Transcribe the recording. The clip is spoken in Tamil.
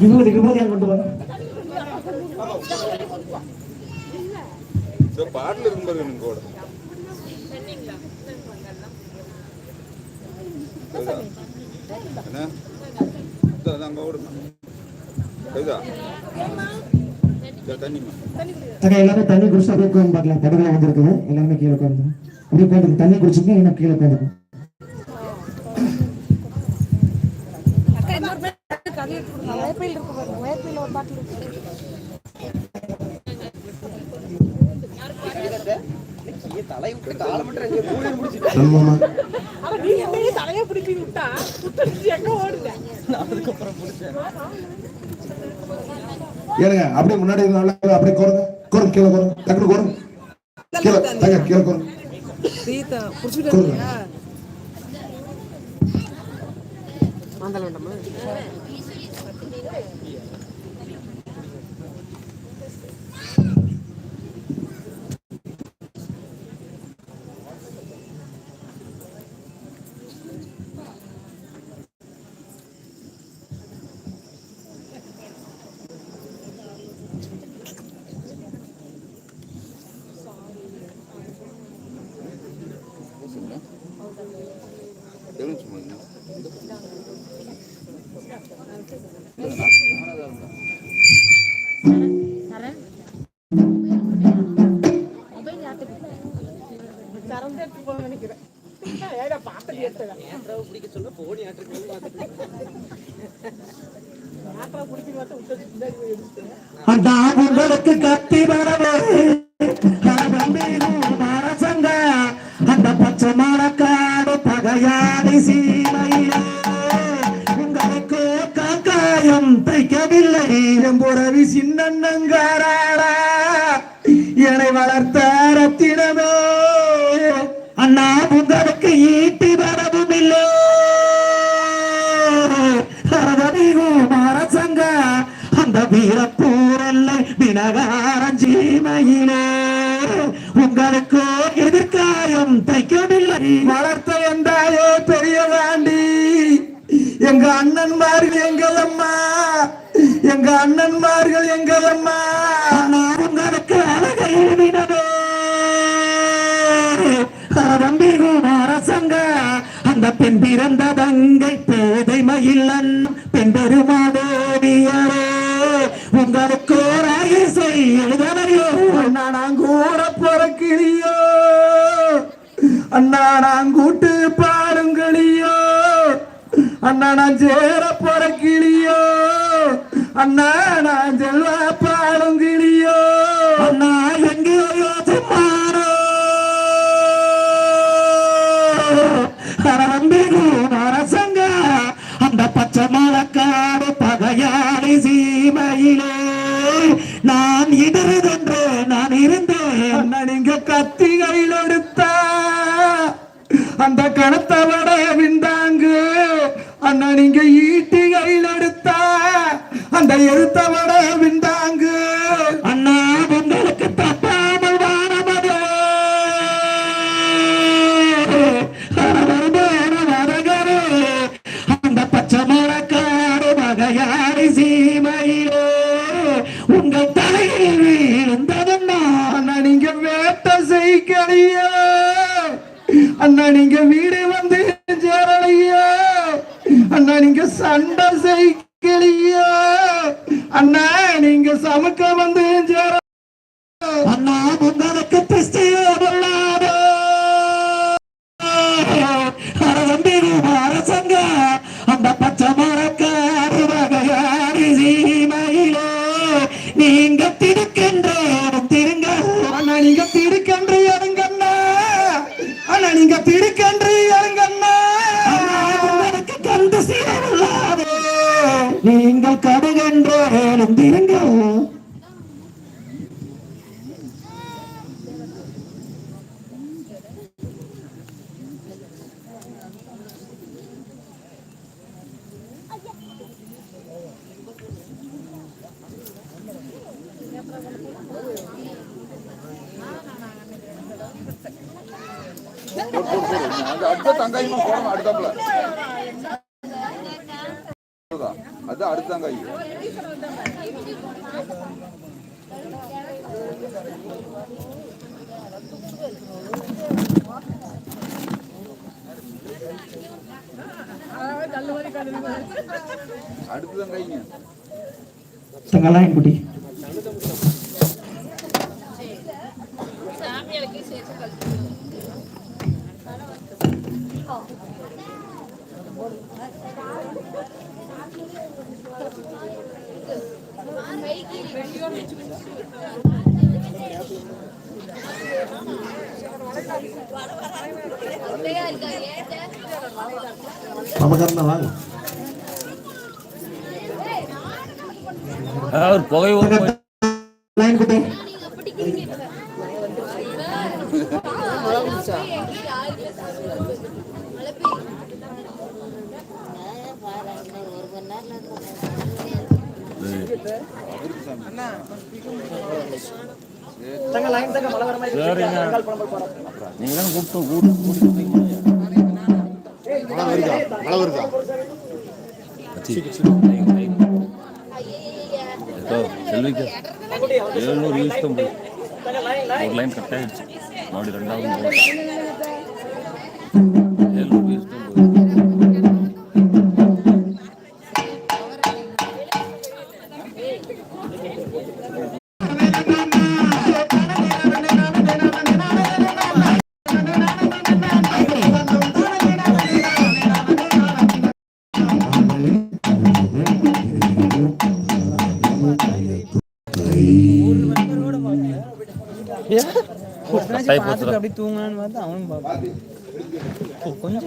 விபூதி விபூதி கொண்டு வாங்க இந்த பாட்டில் இருக்கும் பாருங்க நீங்க கூட. எல்லாமே தண்ணி குடிச்சு அப்படியே உட்காந்து பார்க்கலாம். வந்துருக்குது. எல்லாமே கீழே அப்படியே உட்காந்து தண்ணி குடிச்சுங்க கீழே உட்காந்துக்கும் வயப்பையில் இருக்கு பாருங்க வயப்பையில் ஒரு பாட்டில் இருக்கு. ஆமாமா அவன் நீ என்னையே தலையை பிடிப்பி விட்டா புத்தடிச்சு எங்க ஓடுங்க? ஏனுங்க அப்படியே முன்னாடி அப்படியே குறங்க குறங்க கீழே குறங்க டக்குனு குறங்க கீழே தங்க கீழே சீதா புடிச்சுட்டு எடுத்துட்டேன் அந்த உங்களுக்கு கத்தி வரவே. சின்னங்காராடா என்னை வளர்த்த ரத்தினமோ. அண்ணா உங்களுக்கு ஈட்டி வரவும் இல்லை. அரசங்க அந்த வீரப்பூரல்ல வினகாரஞ்சீமையிலே உங்களுக்கு எதிர்காயம் தைக்கவில்லை. வளர்த்த வந்தாயோ பெரிய வாண்டி. எங்க அண்ணன்மார்கள் எங்கள் எங்க அண்ணன்மார்கள் நான் உங்களுக்கு அழகை எழுதினதோ. அரசங்க அந்த பெண் பிறந்த தங்கை பேதை மகிழன் பெண் பெருமாதேவியரே. உங்களுக்கு ஒரு செய்யலையோ நான் கூட பிறக்கிறியோ அண்ணா நான் கூட்டு பாருங்களியோ அண்ணா நான் சேர பிறக்கிளியோ அண்ணா நான் செல்வ பாருங்கிளியோ அண்ணா எங்கேயோ சும்மாரோ அரசங்க அந்த பச்சை மலக்காடு பகையாளி சீமையிலே. நான் இடருதென்று நான் இருந்தேன். அண்ணா நீங்க கத்திகளில் எடுத்த அந்த கணத்தை விட விந்தாங்கு. அண்ணா நீங்க ஈட்டிகளில் அந்த எழுத்த விட அண்ணா உங்களுக்கு தப்பாமல் வானமதே அந்த பச்சை மரக்காடு மகையாடி சீமையிலே உங்கள் தலையில் விழுந்ததன்னா அண்ணா நீங்க வேட்ட செய்கலையோ அண்ணா நீங்க வீடு வந்து நீங்கள் கடுகென்று எழுந்திருங்க அடுத்த தங்காயமா போறோம் அடுத்தாப்புல. அதுதான். அது அடுத்த தங்காய் அடுத்த தங்காய்ங்க தங்கலாம் குட்டி நமக்கு வாங்க ஒரு புகை ஒரு லைன் குட்டி நீங்க கூப்பிட்டு மழை வருதா மழை வருதா செல்விக்கு ஏழுநூறு யூஸ் தான் போய் ஒரு லைன் கட் ஆயிடுச்சு. மறுபடியும் ரெண்டாவது கட்டாயி போச்சுடா அப்படி தூங்கலான்னு பார்த்தா அவனும் பார்ப்பான் கொஞ்சம்